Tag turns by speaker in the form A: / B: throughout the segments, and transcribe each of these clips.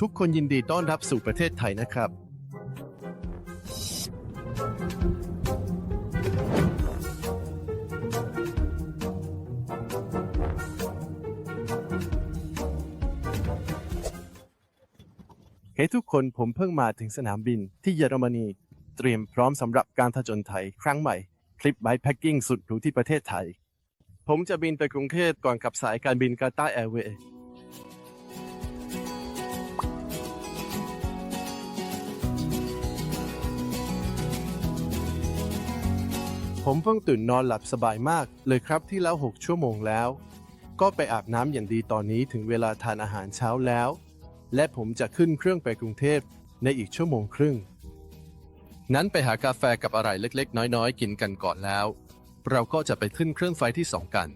A: ทุกคนยินดีต้อนรับสู่ประเทศไทยนะครับ เฮ้ทุกคนผมเพิ่งมาถึงสนามบินที่เยอรมนี เตรียมพร้อมสำหรับการผจญไทยครั้งใหม่ คลิปไบค์แพ็กกิ้งสุดหรูที่ประเทศไทย ผมจะบินไปกรุงเทพก่อนกับสายการบินกาตาร์แอร์เวย์ ผมเพิ่งตื่นนอนหลับสบายมากเลยครับที่แล้ว 6 ชั่วโมงแล้ว ก็ไปอาบน้ำอย่างดีตอนนี้ถึงเวลาทานอาหารเช้าแล้ว และผมจะขึ้นเครื่องไปกรุงเทพในอีกชั่วโมงครึ่ง นั้นไปหากาแฟกับอะไรเล็กๆ น้อยๆ กินกันก่อนแล้ว เราก็จะไปขึ้นเครื่องไฟที่สองกัน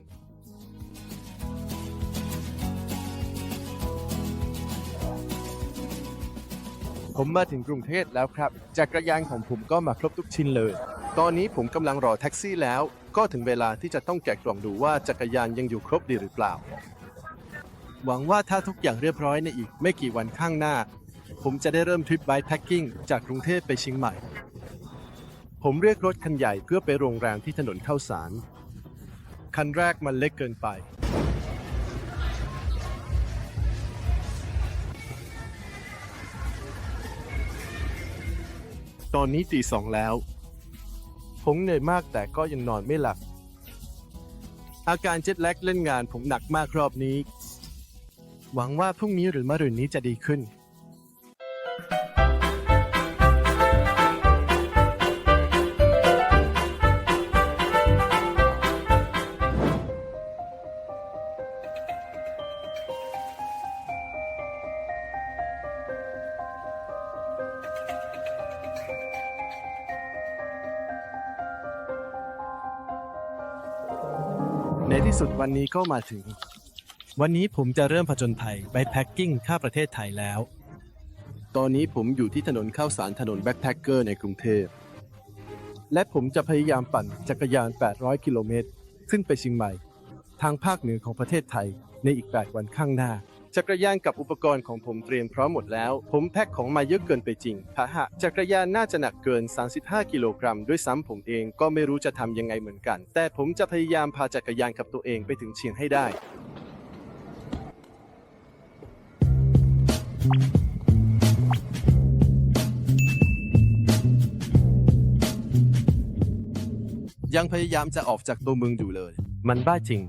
A: ผมมาถึงกรุงเทพแล้วครับ จักรยานของผมก็มาครบทุกชิ้นเลย ตอนนี้ผมกำลังรอแท็กซี่แล้ว ก็ถึงเวลาที่จะต้องแกะกล่องดูว่าจักรยานยังอยู่ครบดีหรือเปล่า หวังว่าถ้าทุกอย่างเรียบร้อยในอีกไม่กี่วันข้างหน้า ผมจะได้เริ่มทริปไบค์แพ็กกิ้งจากกรุงเทพไปเชียงใหม่ ผมเรียกรถคันใหญ่เพื่อไปโรงแรมที่ถนนเข้าสาร คันแรกมันเล็กเกินไป ตอนนี้ตีสองแล้ว ผมเหนื่อยมากแต่ก็ยังนอนไม่หลับ อาการเจ็ตแลกเล่นงานผมหนักมากรอบนี้ หวังว่าพรุ่งนี้หรือมะรืนนี้จะดีขึ้น ที่สุดวันนี้ก็มาถึง วันนี้ผมจะเริ่มผจญภัยไปแพ็กกิ้งข้าประเทศไทยแล้ว ตอนนี้ผมอยู่ที่ถนนข้าวสารถนนแบ็คแพคเกอร์ในกรุงเทพ และผมจะพยายามปั่นจักรยาน 800 กิโลเมตร ขึ้นไปเชียงใหม่ ทางภาคเหนือของประเทศไทยในอีก 8 วันข้างหน้า จักรยานกับอุปกรณ์ของผมเตรียมพร้อมหมดแล้ว ผมแพ็คของมาเยอะเกินไปจริงพะหะจักรยานน่าจะหนักเกิน 35 กิโลกรัมด้วยซ้ำผมเองก็ไม่รู้จะทำยังไงเหมือนกัน แต่ผมจะพยายามพาจักรยานกับตัวเองไปถึงเชียงให้ได้ยังพยายามจะออกจากตัวเมืองอยู่เลย มันบ้าจริง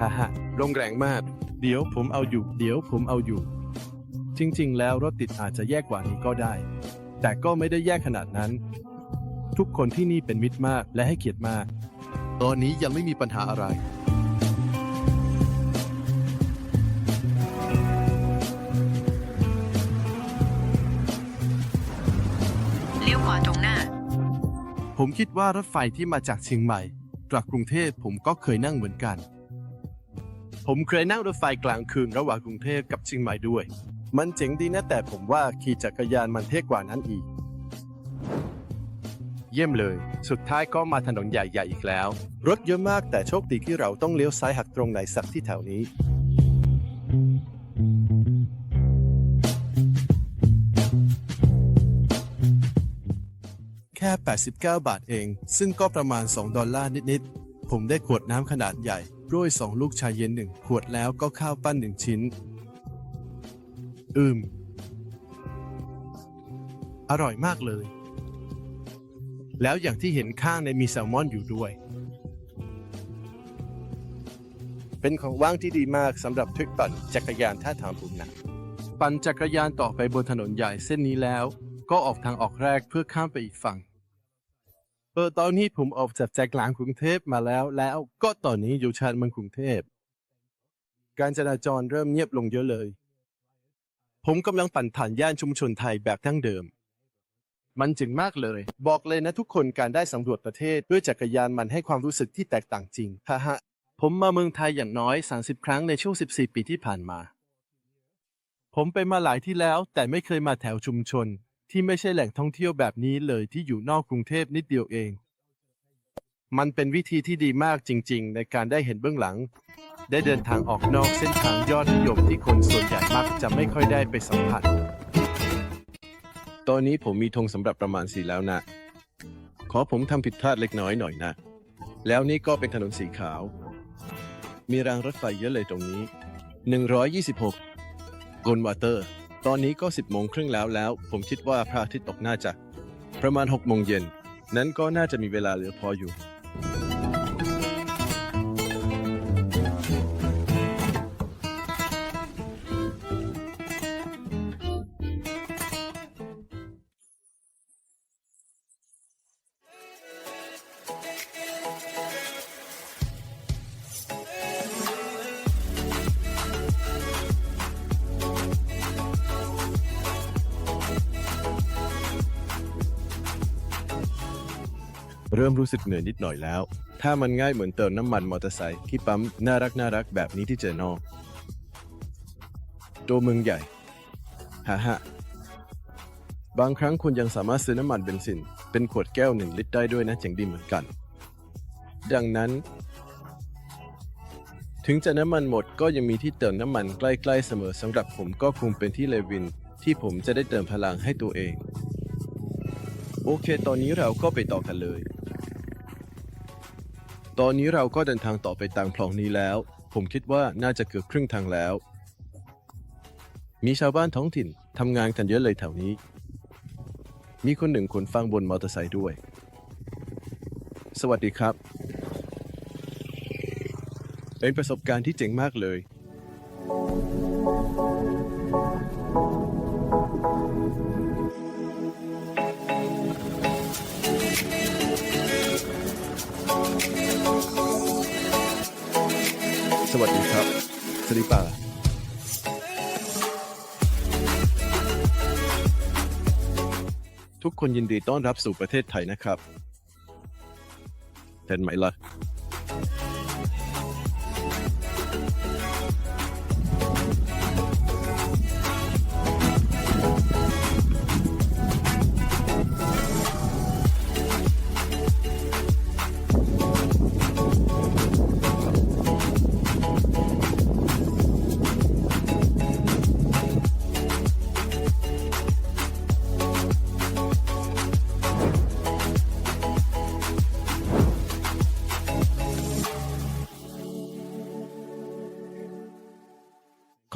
A: ฮ่าฮ่าลงแรงมาก เดี๋ยวผมเอาอยู่ เดี๋ยวผมเอาอยู่ จริงๆ แล้วรถติดอาจจะแย่กว่านี้ก็ได้ แต่ก็ไม่ได้แย่ขนาดนั้น ทุกคนที่นี่เป็นมิตรมากและให้เกียรติมาก ตอนนี้ยังไม่มีปัญหาอะไร
B: เลี้ยวขวาตรงหน้า
A: ผมคิดว่ารถไฟที่มาจากเชียงใหม่กลับกรุงเทพผมก็เคยนั่งเหมือนกัน ผมเคยนั่งรถไฟกลางคืนระหว่างกรุงเทพกับเชียงใหม่ด้วย มันเจ๋งดีนะแต่ผมว่าขี่จักรยานมันเท่กว่านั้นอีก เยี่ยมเลย สุดท้ายก็มาถนนใหญ่ๆอีกแล้ว รถเยอะมากแต่โชคดีที่เราต้องเลี้ยวซ้ายหักตรงไหนสักที่แถวนี้ แค่ 89 บาทเอง ซึ่งก็ประมาณ 2 ดอลลาร์นิดๆ ผมได้ขวดน้ำขนาดใหญ่ด้วยสองลูกชายเย็นหนึ่งขวดแล้วก็ข้าวปั้นหนึ่งชิ้น อืม อร่อยมากเลย แล้วอย่างที่เห็นข้างในมีแซลมอนอยู่ด้วย เป็นของว่างที่ดีมากสำหรับทริปปั่นจักรยานถ้าถามผมนะ ปั่นจักรยานต่อไปบนถนนใหญ่เส้นนี้แล้ว ก็ออกทางออกแรกเพื่อข้ามไปอีกฝั่ง เออตอนนี้ผมออกจากใจกลางกรุงเทพมาแล้ว แล้วก็ตอนนี้อยู่ชานเมืองกรุงเทพ การจราจรเริ่มเงียบลงเยอะเลย ผมกำลังปั่นผ่านย่านชุมชนไทยแบบดั้งเดิม มันจึงมากเลย บอกเลยนะทุกคนการได้สำรวจประเทศด้วยจักรยานมันให้ความรู้สึกที่แตกต่างจริงฮ่าฮะผมมาเมืองไทยอย่างน้อย 30 ครั้งในช่วง 14 ปีที่ผ่านมา ผมไปมาหลายที่แล้วแต่ไม่เคยมาแถวชุมชน ที่ไม่ใช่แหล่งท่องเที่ยวแบบนี้เลยที่อยู่นอกกรุงเทพนิดเดียวเอง มันเป็นวิธีที่ดีมากจริง ๆ ในการได้เห็นเบื้องหลัง ได้เดินทางออกนอกเส้นทางยอดนิยมที่คนส่วนใหญ่มักจะไม่ค่อยได้ไปสัมผัส ตอนนี้ผมมีธงสำหรับประมาณสีแล้วนะ ขอผมทำผิดพลาดเล็กน้อยหน่อยนะ แล้วนี่ก็เป็นถนนสีขาว มีรางรถไฟเยอะเลยตรงนี้ 126กลวาเตอร์ ตอนนี้ก็ 10โมงครึ่งแล้วแล้ว ผมคิดว่าพระอาทิตย์ตกน่าจะ ประมาณ6โมงเย็น นั้นก็น่าจะมีเวลาเหลือพออยู่ รู้สึกเหนื่อยนิดหน่อยแล้ว ถ้ามันง่ายเหมือนเติมน้ำมันมอเตอร์ไซค์ที่ปั๊มน่ารักน่ารักแบบนี้ที่เจอนอกตัวเมืองใหญ่ฮ่าฮ่าบางครั้งคุณยังสามารถซื้อน้ำมันเบนซิน เป็นขวดแก้วหนึ่งลิตรได้ด้วยนะเจ๋งดีเหมือนกัน ดังนั้น ถึงจะน้ำมันหมดก็ยังมีที่เติมน้ำมันใกล้ๆเสมอสำหรับผมก็คงเป็นที่เลวิน ที่ผมจะได้เติมพลังให้ตัวเอง โอเค ตอนนี้เราก็ไปต่อกันเลย ตอนนี้เราก็เดินทางต่อไปตามคลองนี้แล้ว ผมคิดว่าน่าจะเกือบครึ่งทางแล้ว มีชาวบ้านท้องถิ่นทำงานกันเยอะเลยแถวนี้ มีคนหนึ่งคนฟังบนมอเตอร์ไซค์ด้วย สวัสดีครับ เป็นประสบการณ์ที่เจ๋งมากเลย สวัสดีป่าทุกคนยินดีต้อนรับสู่ประเทศไทยนะครับเห็นไหมล่ะ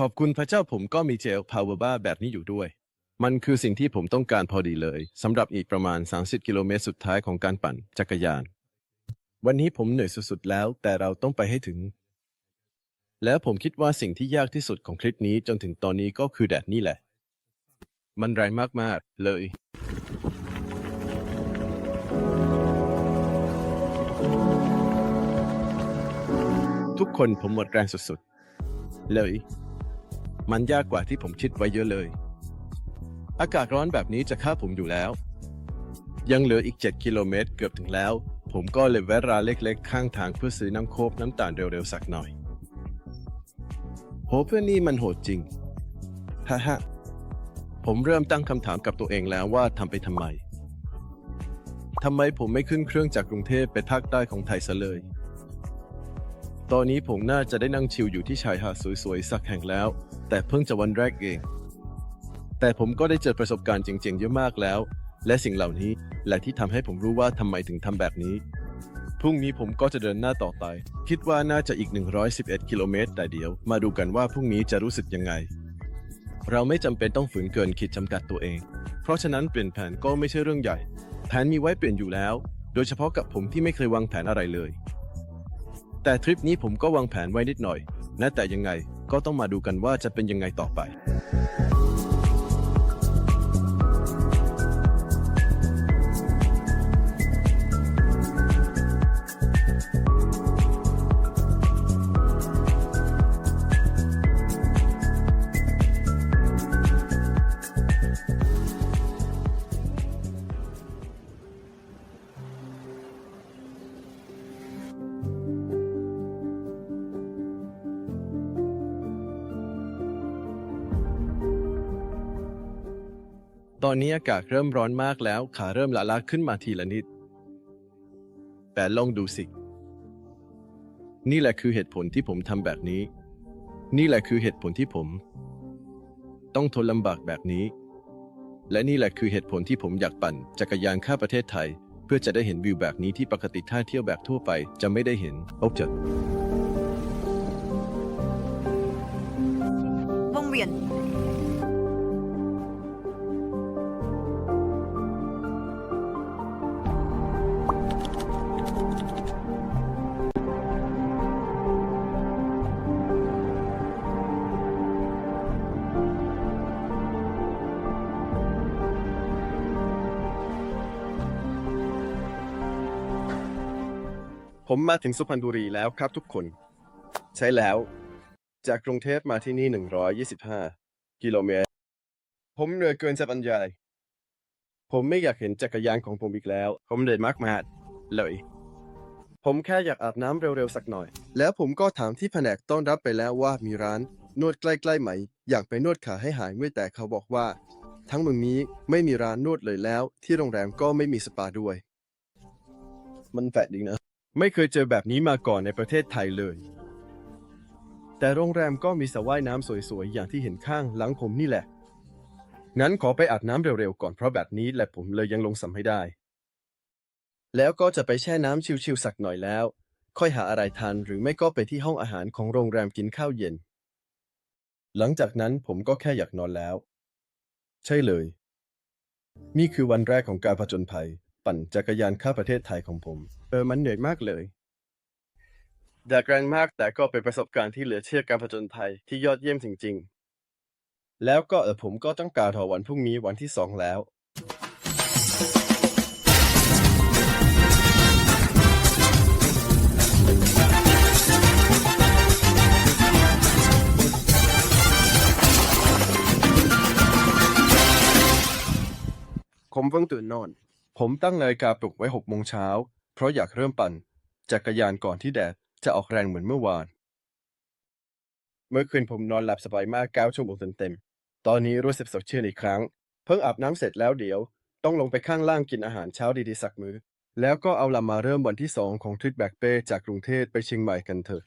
A: ขอบคุณพระเจ้าผมก็มีเจลพาวเวอร์บาแบบนี้อยู่ด้วย มันคือสิ่งที่ผมต้องการพอดีเลยสำหรับอีกประมาณ 30 กิโลเมตรสุดท้ายของการปั่นจักรยาน วันนี้ผมเหนื่อยสุดๆแล้ว แต่เราต้องไปให้ถึง แล้วผมคิดว่าสิ่งที่ยากที่สุดของคลิปนี้จนถึงตอนนี้ก็คือแดดนี่แหละ มันแรงมากๆเลยทุกคนผมหมดแรงสุดๆ เลย มันยากกว่าที่ผมคิดไว้เยอะเลย อากาศร้อนแบบนี้จะฆ่าผมอยู่แล้ว ยังเหลืออีก 7 กิโลเมตรเกือบถึงแล้ว ผมก็เลยแวะร้านเล็กๆ ข้างทางเพื่อซื้อน้ำโคบน้ำตาลเร็วๆสักหน่อย โหเพื่อนนี่มันโหดจริงฮ่าฮ่าผมเริ่มตั้งคำถามกับตัวเองแล้วว่าทำไปทำไมทำไมผมไม่ขึ้นเครื่องจากกรุงเทพไปภาคใต้ของไทยซะเลย ตอนนี้ผมน่าจะได้นั่งชิลอยู่ที่ชายหาดสวยๆ สักแห่งแล้ว แต่เพิ่งจะวันแรกเอง แต่ผมก็ได้เจอประสบการณ์จริงๆเยอะมากแล้ว และสิ่งเหล่านี้แหละที่ทำให้ผมรู้ว่าทำไมถึงทำแบบนี้ พรุ่งนี้ผมก็จะเดินหน้าต่อไป คิดว่าน่าจะอีก 111 กิโลเมตรแต่เดียว มาดูกันว่าพรุ่งนี้จะรู้สึกยังไง เราไม่จำเป็นต้องฝืนเกินขีดจำกัดตัวเอง เพราะฉะนั้นเปลี่ยนแผนก็ไม่ใช่เรื่องใหญ่ แผนมีไว้เปลี่ยนอยู่แล้ว โดยเฉพาะกับผมที่ไม่เคยวางแผนอะไรเลย แต่ทริปนี้ผมก็วางแผนไว้นิดหน่อย นะแต่ยังไงก็ต้องมาดูกันว่าจะเป็นยังไงต่อไป อนนี้อากาศเริ่มร้อนมากแล้ว ขาเริ่มละลาขึ้นมาทีละนิด แต่ลองดูสิ นี่แหละคือเหตุผลที่ผมทำแบบนี้ นี่แหละคือเหตุผลที่ผม ต้องทนลำบากแบบนี้
C: และนี่แหละคือเหตุผลที่ผมอยากปั่นจักรยานข้าประเทศไทย เพื่อจะได้เห็นวิวแบบนี้ที่ปกติท่าเที่ยวแบบทั่วไปจะไม่ได้เห็นโอ้เจอ
B: วงเวียน
C: ผมมาถึงสุพรรณบุรีแล้วครับทุกคน ใช่แล้ว จากกรุงเทพมาที่นี่ 125 กิโลเมตร ผมเหนื่อยเกินจะบรรยาย ผมไม่อยากเห็นจักรยานของผมอีกแล้ว ผมเหนื่อยมากๆเลย ผมแค่อยากอาบน้ำเร็วๆสักหน่อย แล้วผมก็ถามที่แผนกต้อนรับไปแล้วว่ามีร้านนวดใกล้ๆไหม อยากไปนวดขาให้หายเมื่อยแต่เขาบอกว่า ทั้งเมืองนี้ไม่มีร้านนวดเลยแล้ว ที่โรงแรมก็ไม่มีสปาด้วย มันแปลกดีนะ ไม่เคยเจอแบบนี้มาก่อนในประเทศไทยเลย แต่โรงแรมก็มีสระว่ายน้ำสวยๆ อย่างที่เห็นข้างหลังผมนี่แหละ งั้นขอไปอาบน้ำเร็วๆ ก่อนเพราะแบบนี้แหละผมเลยยังลงสำให้ได้ แล้วก็จะไปแช่น้ำชิวๆสักหน่อยแล้ว ค่อยหาอะไรทานหรือไม่ก็ไปที่ห้องอาหารของโรงแรมกินข้าวเย็น หลังจากนั้นผมก็แค่อยากนอนแล้ว ใช่เลย นี่คือวันแรกของการผจญภัย ปั่นจักรยานข้ามประเทศไทยของผม เออ มันเหนื่อยมากเลยแดดแรงมากแต่ก็เป็นประสบการณ์ที่เหลือเชื่อการผจญภัยที่ยอดเยี่ยมจริง ๆ แล้วก็เออผมก็ต้องการรอวันพรุ่งนี้วันที่สองแล้วผมเพิ่งตื่นนอน ผมตั้งนาฬิกาปลุกไว้หกโมงเช้า เพราะอยากเริ่มปั่นจักรยานก่อนที่แดดจะออกแรงเหมือนเมื่อวาน เมื่อคืนผมนอนหลับสบายมากเก้าชั่วโมงเต็มๆ ตอนนี้รู้สึกสดชื่นอีกครั้ง เพิ่งอาบน้ำเสร็จแล้วเดี๋ยว ต้องลงไปข้างล่างกินอาหารเช้าดีๆสักมื้อ แล้วก็เอาลำมาเริ่มวันที่สองของทริปแบกเป้จากกรุงเทพไปเชียงใหม่กันเถอะ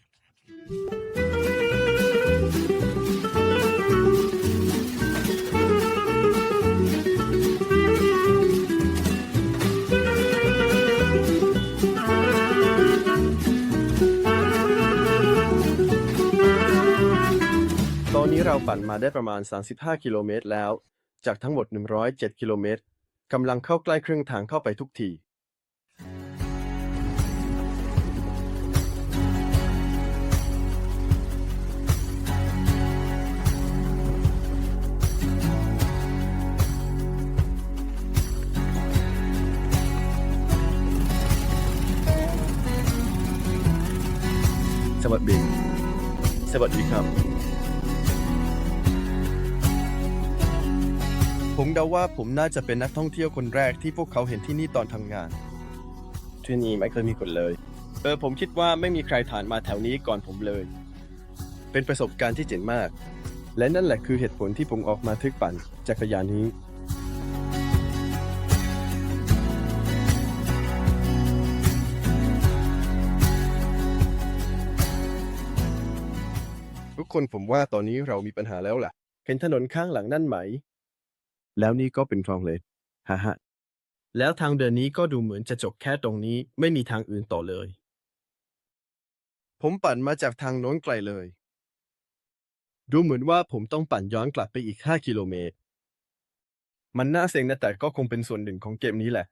C: เราปั่นมาได้ประมาณ 35 กิโลเมตรแล้ว จากทั้งหมด 107 กิโลเมตรกำลังเข้าใกล้ครึ่งทางเข้าไปทุกทีสวัสดี สวัสดีครับ ผมเดาว่าผมน่าจะเป็นนักท่องเที่ยวคนแรกที่พวกเขาเห็นที่นี่ตอนทำงาน ที่นี่ไม่เคยมีคนเลย เออผมคิดว่าไม่มีใครผ่านมาแถวนี้ก่อนผมเลย เป็นประสบการณ์ที่เจ๋งมาก และนั่นแหละคือเหตุผลที่ผมออกมาทึกปั่นจักรยานนี้ทุกคนผมว่าตอนนี้เรามีปัญหาแล้วล่ะ เห็นถนนข้างหลังนั่นไหม แล้วนี่ก็เป็นคลองเลยฮ่าฮะแล้วทางเดินนี้ก็ดูเหมือนจะจบแค่ตรงนี้ ไม่มีทางอื่นต่อเลย ผมปั่นมาจากทางโน้นไกลเลย ดูเหมือนว่าผมต้องปั่นย้อนกลับไปอีก 5 กิโลเมตร มันน่าเซ็งนะแต่ก็คงเป็นส่วนหนึ่งของเกมนี้แหละ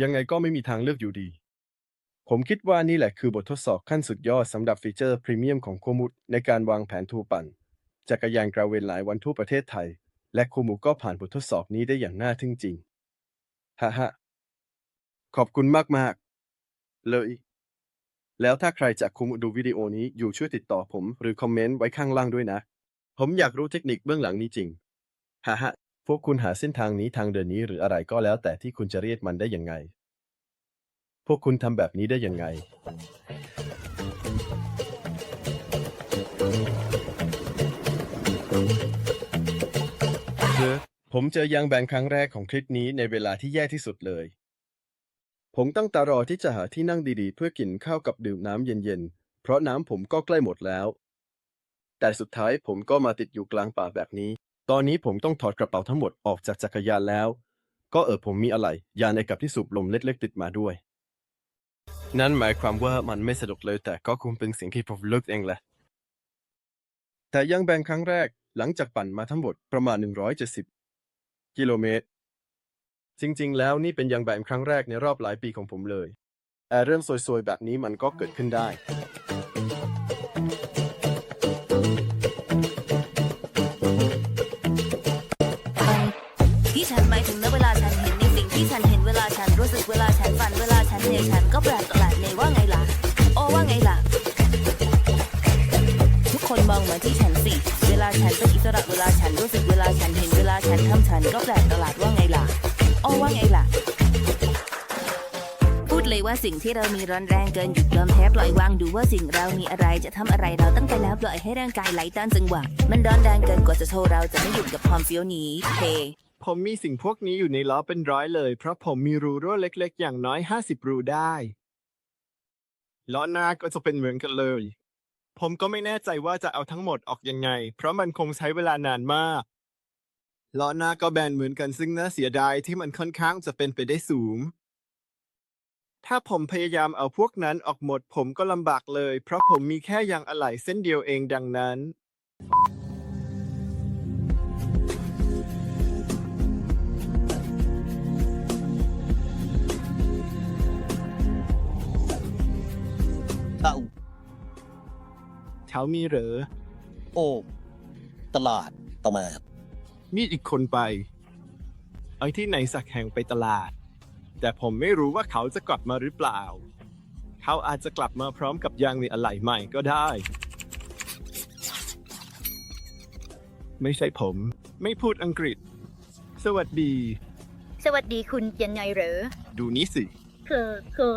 C: ยังไงก็ไม่มีทางเลือกอยู่ดี ผมคิดว่านี่แหละคือบททดสอบขั้นสุดยอดสำหรับฟีเจอร์พรีเมียมของโคมุดในการวางแผนทัวร์ปั่นจักรยานกราเวนหลายวันทั่วประเทศไทย และโคมุก็ผ่านบททดสอบนี้ได้อย่างน่าทึ่งจริง ฮ่าฮ่าขอบคุณมาก ๆ เลย แล้วถ้าใครจากคุมดูวิดีโอนี้อยู่ช่วยติดต่อผม หรือคอมเมนต์ไว้ข้างล่างด้วยนะ ผมอยากรู้เทคนิคเบื้องหลังนี้จริง ฮ่าฮ่าพวกคุณหาเส้นทางนี้ทางเดินนี้หรืออะไรก็แล้วแต่ที่คุณจะเรียกมันได้ยังไง พวกคุณทำแบบนี้ได้ยังไง เจอผมเจอยางแบนครั้งแรกของคลิปนี้ในเวลาที่แย่ที่สุดเลย ผมตั้งตารอที่จะหาที่นั่งดีๆ เพื่อกินข้าวกับดื่มน้ำเย็นๆ เพราะน้ำผมก็ใกล้หมดแล้ว แต่สุดท้ายผมก็มาติดอยู่กลางป่าแบบนี้ ตอนนี้ผมต้องถอดกระเป๋าทั้งหมดออกจากจักรยานแล้ว ก็เออผมมีอะไร ยานในกับที่สูบลมเล็กๆ ติดมาด้วย นั่นหมายความว่ามันไม่สะดวกเลยแต่ก็คงเป็นสิ่งที่ผมเลือกเองแหละ แต่ยังแบ่งครั้งแรก หลังจากปั่นมาทั้งหมดประมาณ 170 กิโลเมตร จริงๆ แล้วนี่เป็นยังแบ่งครั้งแรกในรอบหลายปีของผมเลยแต่เรื่องซวยๆ แบบนี้มันก็เกิดขึ้นได้
D: ที่ฉันหมายถึงเมื่อเวลาฉันเห็นในสิ่งที่ฉันเห็นเวลาฉันรู้สึกเวลาฉันฝันเวลาฉันเหนื่อยฉันก็แปลกประหลาดในว่าไงล่ะ โอ้ว่าไงล่ะ ทุกคนมองมาที่ฉันสิ ลาฉันเป็นอิสระเวลาฉันรู้สึกเวลาฉันเห็นเวลาฉันทำฉันก็แปลกประหลาดว่าไงล่ะโอ้ว่าไงล่ะ พูดเลยว่าสิ่งที่เรามีร้อนแรงเกินหยุดยอมแพ้ปล่อยวางดูว่าสิ่งเรามีอะไรจะทำอะไรเราตั้งใจแล้วปล่อยให้ร่างกายไหลตามจังหวะมันร้อนแรงเกินกว่าจะโชว์เราจะไม่หยุดกับความเฟี้ยวนี้เท
E: ผมมีสิ่งพวกนี้อยู่ในล้อเป็นร้อยเลย เพราะผมมีรูรั่วเล็กๆ อย่างน้อย 50 รูได้ ล้อหน้าก็จะเป็นเหมือนกันเลย ผมก็ไม่แน่ใจว่าจะเอาทั้งหมดออกยังไง เพราะมันคงใช้เวลานานมากล้อหน้าก็แบนเหมือนกันซึ่งน่าเสียดายที่มันค่อนข้างจะเป็นไปได้สูง ถ้าผมพยายามเอาพวกนั้นออกหมดผมก็ลำบากเลย เพราะผมมีแค่ยางอะไหล่เส้นเดียวเองดังนั้น
F: เช้า
E: มีเหรอ
F: โอ้ตลาดต่อมา
E: มีอีกคนไปไอ้ที่ไหนสักแห่งไปตลาด แต่ผมไม่รู้ว่าเขาจะกลับมาหรือเปล่า เขาอาจจะกลับมาพร้อมกับยางในอะไหล่ใหม่ก็ได้ ไม่ใช่ผม ไม่พูดอังกฤษ สวัสดี
G: สวัสดีคุณยังไงเหรอ
E: ดูนี้สิ
G: คือคือ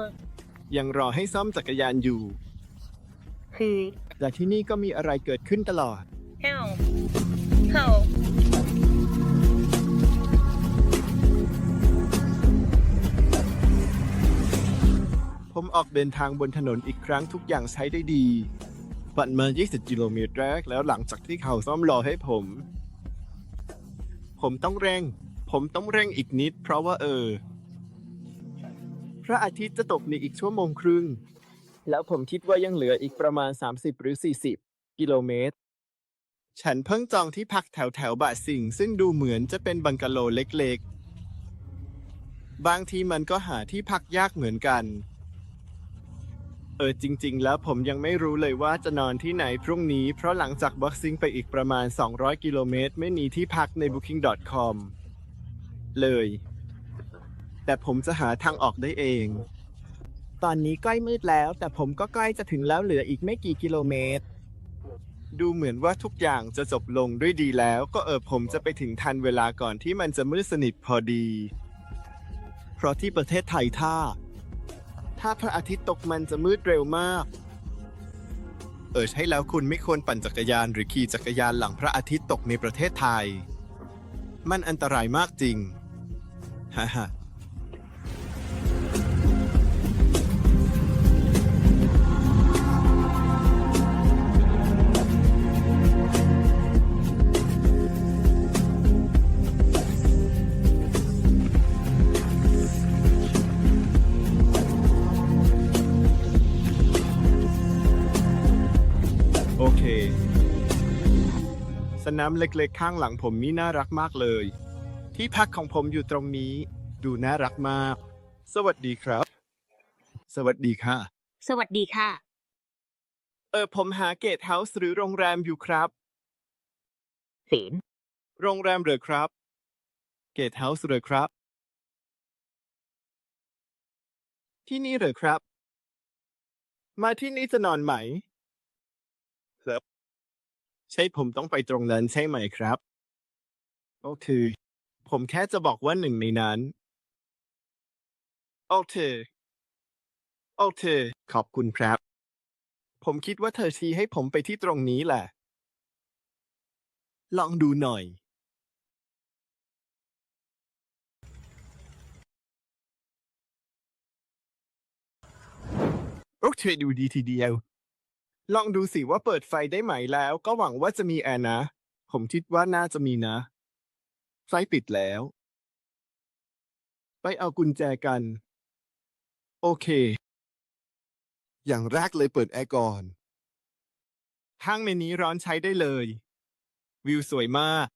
E: ยังรอให้ซ่อมจักรยานอยู่
G: คือ
E: แต่ที่นี่ก็มีอะไรเกิดขึ้นตลอด
G: help help
E: ผมออกเดินทางบนถนนอีกครั้งทุกอย่างใช้ได้ดี ปั่นมา 20 กิโลเมตรแรกแล้วหลังจากที่เขาซ่อมรอให้ผม ผมต้องเร่ง ผมต้องเร่งอีกนิด เพราะว่าเออ พระอาทิตย์จะตกในอีกชั่วโมงครึ่ง แล้วผมคิดว่ายังเหลืออีกประมาณ 30 หรือ 40 กิโลเมตร ฉันเพิ่งจองที่พักแถวแถวบะสิงซึ่งดูเหมือนจะเป็นบังกะโลเล็กๆ บางทีมันก็หาที่พักยากเหมือนกัน เออจริง ๆ แล้วผมยังไม่รู้เลยว่าจะนอนที่ไหนพรุ่งนี้ เพราะหลังจากบ็อกซิ่งไปอีกประมาณ 200 กิโลเมตร ไม่มีที่พักใน booking.com เลย แต่ผมจะหาทางออกได้เอง ตอนนี้ใกล้มืดแล้ว แต่ผมก็ใกล้จะถึงแล้วเหลืออีกไม่กี่กิโลเมตร ดูเหมือนว่าทุกอย่างจะจบลงด้วยดีแล้ว ก็เออผมจะไปถึงทันเวลาก่อนที่มันจะมืดสนิทพอดี เพราะที่ประเทศไทยถ้าถ้าพระอาทิตย์ตกมันจะมืดเร็วมาก เออใช่แล้วคุณไม่ควรปั่นจักรยานหรือขี่จักรยานหลังพระอาทิตย์ตกในประเทศไทย มันอันตรายมากจริงฮ่า สนามเล็กๆ ข้างหลังผมนี่น่ารักมากเลย ที่พักของผมอยู่ตรงนี้ ดูน่ารักมาก สวัสดีครับ สวัสดีค่ะ
G: สวัสดีค่ะ
E: เออผมหาเกตเฮาส์หรือโรงแรมอยู่ครับ
G: ศีล
E: โรงแรมเหรือครับ เกตเฮาส์เหรือครับ ที่นี่เหรือครับ มาที่นี่จะนอนไหมครับ ใช่ผมต้องไปตรงนั้นใช่ไหมครับโอเคผมแค่จะบอกว่าหนึ่งในนั้น โอเค โอเค ขอบคุณครับ ผมคิดว่าเธอชี้ให้ผมไปที่ตรงนี้แหละ ลองดูหน่อย โอเคดูดีทีเดียว ลองดูสิว่าเปิดไฟได้ไหมแล้ว ก็หวังว่าจะมีแอร์นะ ผมคิดว่าน่าจะมีนะ ไฟปิดแล้ว ไปเอากุญแจกัน โอเค
A: อย่างแรกเลยเปิดแอร์ก่อน
E: ห้างในนี้ร้อนใช้ได้เลย วิวสวยมาก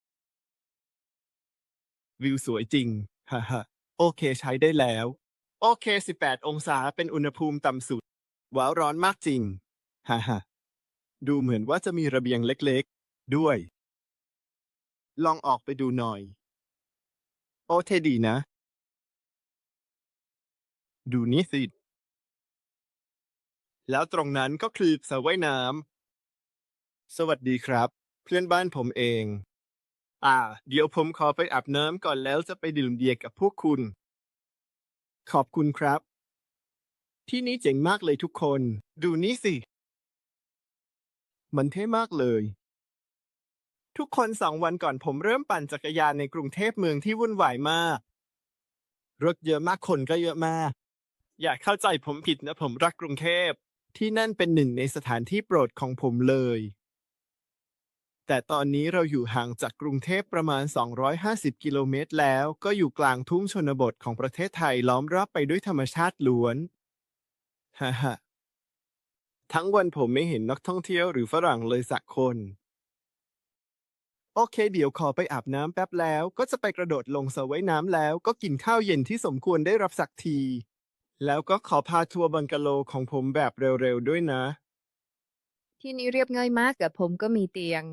E: วิวสวยจริง ฮ่าฮ่าโอเคใช้ได้แล้ว โอเค 18 องศาเป็นอุณหภูมิต่ำสุด ว้าวร้อนมากจริง ฮ่าฮ่าดูเหมือนว่าจะมีระเบียงเล็กๆ ด้วย ลองออกไปดูหน่อย โอเทดีนะ ดูนี่สิ แล้วตรงนั้นก็คือสระว่ายน้ำ สวัสดีครับ เพื่อนบ้านผมเอง อ่า เดี๋ยวผมขอไปอาบน้ำก่อนแล้วจะไปดื่มเบียร์กับพวกคุณ ขอบคุณครับ ที่นี่เจ๋งมากเลยทุกคน ดูนี่สิ มันเท่มากเลย ทุกคนสองวันก่อนผมเริ่มปั่นจักรยานในกรุงเทพเมืองที่วุ่นวายมาก รถเยอะมากคนก็เยอะมาก อย่าเข้าใจผมผิดนะผมรักกรุงเทพ ที่นั่นเป็นหนึ่งในสถานที่โปรดของผมเลย แต่ตอนนี้เราอยู่ห่างจากกรุงเทพประมาณ 250 กิโลเมตรแล้ว ก็อยู่กลางทุ่งชนบทของประเทศไทยล้อมรอบไปด้วยธรรมชาติล้วนฮ่าฮ่า ทั้งวันผมไม่เห็นนักท่องเที่ยวหรือฝรั่งเลยสักคน โอเค เดี๋ยวขอไปอาบน้ำแป๊บแล้ว ก็จะไปกระโดดลงสระว่ายน้ำแล้ว ก็กินข้าวเย็นที่สมควรได้รับสักที แล้วก็ขอพาทัวร์บังกะโลของผมแบบเร็วๆด้วยนะ
H: ที่นี่เรียบง่ายมากกับผมก็มีเตียง